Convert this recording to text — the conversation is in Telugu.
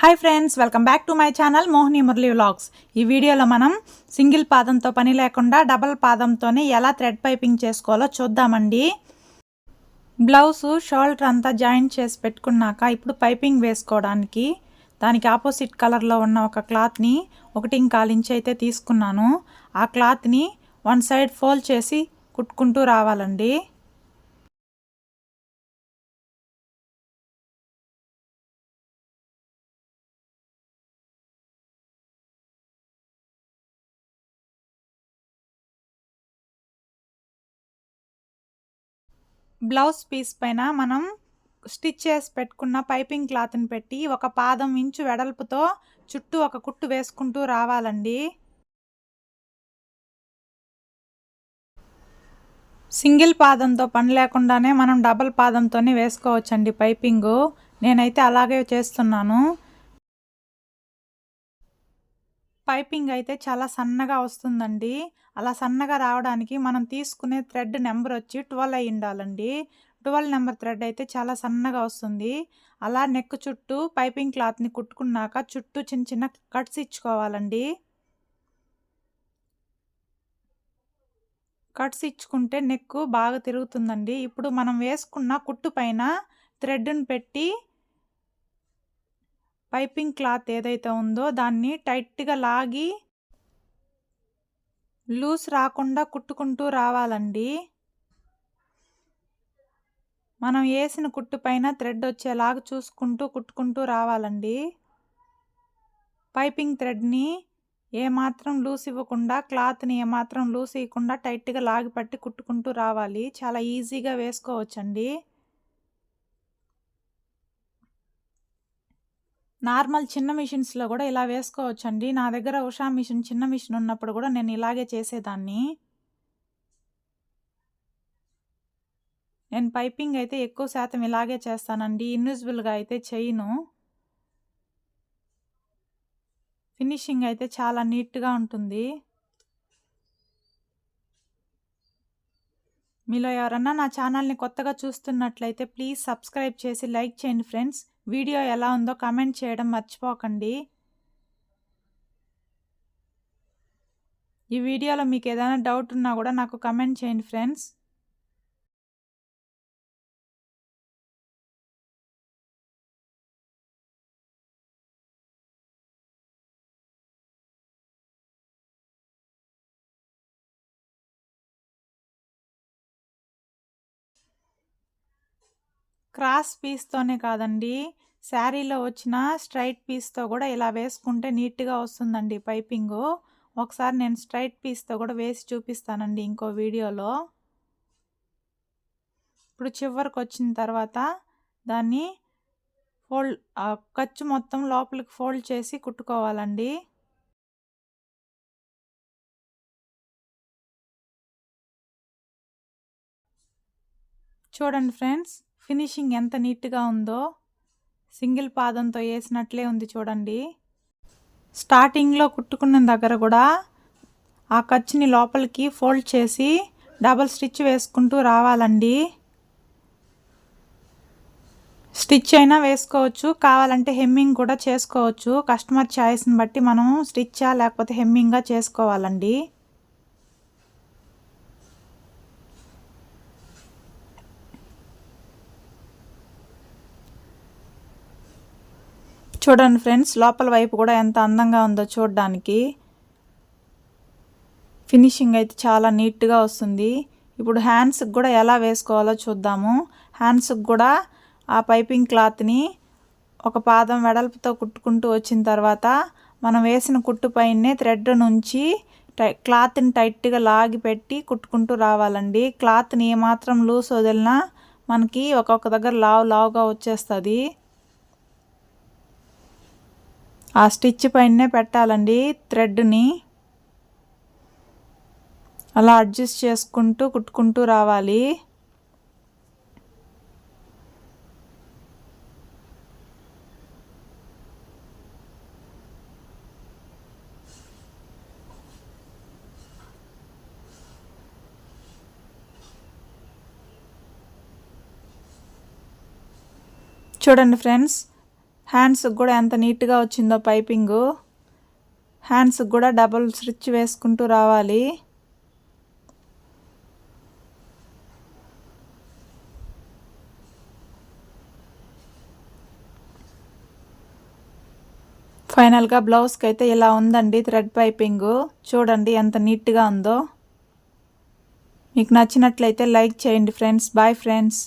Hi friends welcome back to my channel Mohini Murali vlogs ఈ వీడియోలో మనం సింగిల్ పాదంతో పని లేకుండా డబల్ పాదంతోనే ఎలా థ్రెడ్ పైపింగ్ చేసుకోవాలో చూద్దామండి. బ్లౌజ్ షోల్డర్ అంతా జాయింట్ చేసి పెట్టుకున్నాక ఇప్పుడు పైపింగ్ వేసుకోవడానికి దానికి ఆపోజిట్ కలర్లో ఉన్న ఒక క్లాత్ని ఒకటి ఇంకాలు ఇంచ్ అయితే తీసుకున్నాను. ఆ క్లాత్ని వన్ సైడ్ ఫోల్డ్ చేసి కుట్టుకుంటూ రావాలండి. బ్లౌజ్ పీస్ పైన మనం స్టిచ్ చేసి పెట్టుకున్న పైపింగ్ క్లాత్ని పెట్టి ఒక పాదం ఇంచు వెడల్పుతో చుట్టూ ఒక కుట్టు వేసుకుంటూ రావాలండి. సింగిల్ పాదంతో పని లేకుండానే మనం డబల్ పాదంతోనే వేసుకోవచ్చండి పైపింగు. నేనైతే అలాగే చేస్తున్నాను. పైపింగ్ అయితే చాలా సన్నగా వస్తుందండి. అలా సన్నగా రావడానికి మనం తీసుకునే థ్రెడ్ నెంబర్ వచ్చి ట్వెల్వ్ అయి ఉండాలండి. ట్వెల్వ్ నెంబర్ థ్రెడ్ అయితే చాలా సన్నగా వస్తుంది. అలా నెక్ చుట్టూ పైపింగ్ క్లాత్ని కుట్టుకున్నాక చుట్టూ చిన్న చిన్న కట్స్ ఇచ్చుకోవాలండి. కట్స్ ఇచ్చుకుంటే నెక్ బాగా తిరుగుతుందండి. ఇప్పుడు మనం వేసుకున్న కుట్టు పైన థ్రెడ్ని పెట్టి పైపింగ్ క్లాత్ ఏదైతే ఉందో దాన్ని టైట్గా లాగి లూస్ రాకుండా కుట్టుకుంటూ రావాలండి. మనం వేసిన కుట్టు పైన థ్రెడ్ వచ్చేలాగా చూసుకుంటూ కుట్టుకుంటూ రావాలండి. పైపింగ్ థ్రెడ్ని ఏమాత్రం లూస్ ఇవ్వకుండా క్లాత్ని ఏమాత్రం లూస్ ఇవ్వకుండా టైట్గా లాగి పట్టి కుట్టుకుంటూ రావాలి. చాలా ఈజీగా వేసుకోవచ్చండి. నార్మల్ చిన్న మిషన్స్లో కూడా ఇలా వేసుకోవచ్చండి. నా దగ్గర ఉషా మిషన్ చిన్న మిషన్ ఉన్నప్పుడు కూడా నేను ఇలాగే చేసేదాన్ని. నేను పైపింగ్ అయితే ఎక్కువ శాతం ఇలాగే చేస్తానండి. ఇన్విజిబుల్గా అయితే చేయను. ఫినిషింగ్ అయితే చాలా నీట్గా ఉంటుంది. మీలో ఎవరన్నా నా ఛానల్ని కొత్తగా చూస్తున్నట్లయితే ప్లీజ్ సబ్స్క్రైబ్ చేసి లైక్ చేయండి ఫ్రెండ్స్. వీడియో ఎలా ఉందో కమెంట్ చేయడం మర్చిపోకండి. ఈ వీడియోలో మీకు ఏదైనా డౌట్ ఉన్నా కూడా నాకు కమెంట్ చేయండి ఫ్రెండ్స్. క్రాస్ పీస్తోనే కాదండి. శారీలో వచ్చిన స్ట్రైట్ పీస్తో కూడా ఇలా వేసుకుంటే నీట్గా వస్తుందండి పైపింగు. ఒకసారి నేను స్ట్రైట్ పీస్తో కూడా వేసి చూపిస్తానండి ఇంకో వీడియోలో. ఇప్పుడు చివరికి వచ్చిన తర్వాత దాన్ని ఫోల్డ్ ఖర్చు మొత్తం లోపలికి ఫోల్డ్ చేసి కుట్టుకోవాలండి. చూడండి ఫ్రెండ్స్ ఫినిషింగ్ ఎంత నీట్గా ఉందో సింగిల్ పాదంతో వేసినట్లే ఉంది చూడండి. స్టార్టింగ్లో కుట్టుకున్న దగ్గర కూడా ఆ ఖర్చుని లోపలికి ఫోల్డ్ చేసి డబల్ స్టిచ్ వేసుకుంటూ రావాలండి. స్టిచ్ అయినా వేసుకోవచ్చు కావాలంటే హెమ్మింగ్ కూడా చేసుకోవచ్చు. కస్టమర్ ఛాయిస్ని బట్టి మనం స్టిచ్చా లేకపోతే హెమ్మింగ్గా చేసుకోవాలండి. చూడండి ఫ్రెండ్స్ లోపల వైపు కూడా ఎంత అందంగా ఉందో చూడడానికి. ఫినిషింగ్ అయితే చాలా నీట్గా వస్తుంది. ఇప్పుడు హ్యాండ్స్కి కూడా ఎలా వేసుకోవాలో చూద్దాము. హ్యాండ్స్కి కూడా ఆ పైపింగ్ క్లాత్ని ఒక పాదం వెడల్పుతో కుట్టుకుంటూ వచ్చిన తర్వాత మనం వేసిన కుట్టు పైనే థ్రెడ్ నుంచి టై క్లాత్ని టైట్గా లాగి పెట్టి కుట్టుకుంటూ రావాలండి. క్లాత్ని ఏమాత్రం లూస్ వదిలినా మనకి ఒక్కొక్క దగ్గర లావు లావుగా వచ్చేస్తుంది. ఆ స్టిచ్ పైనే పెట్టాలండి థ్రెడ్ని. అలా అడ్జస్ట్ చేసుకుంటూ కుట్టుకుంటూ రావాలి. చూడండి ఫ్రెండ్స్ హ్యాండ్స్కి కూడా ఎంత నీట్గా వచ్చిందో పైపింగు. హ్యాండ్స్కి కూడా డబుల్ స్టిచ్ వేసుకుంటూ రావాలి. ఫైనల్గా బ్లౌజ్కి అయితే ఇలా ఉందండి థ్రెడ్ పైపింగు. చూడండి ఎంత నీట్గా ఉందో. మీకు నచ్చినట్లయితే లైక్ చేయండి ఫ్రెండ్స్. Bye friends.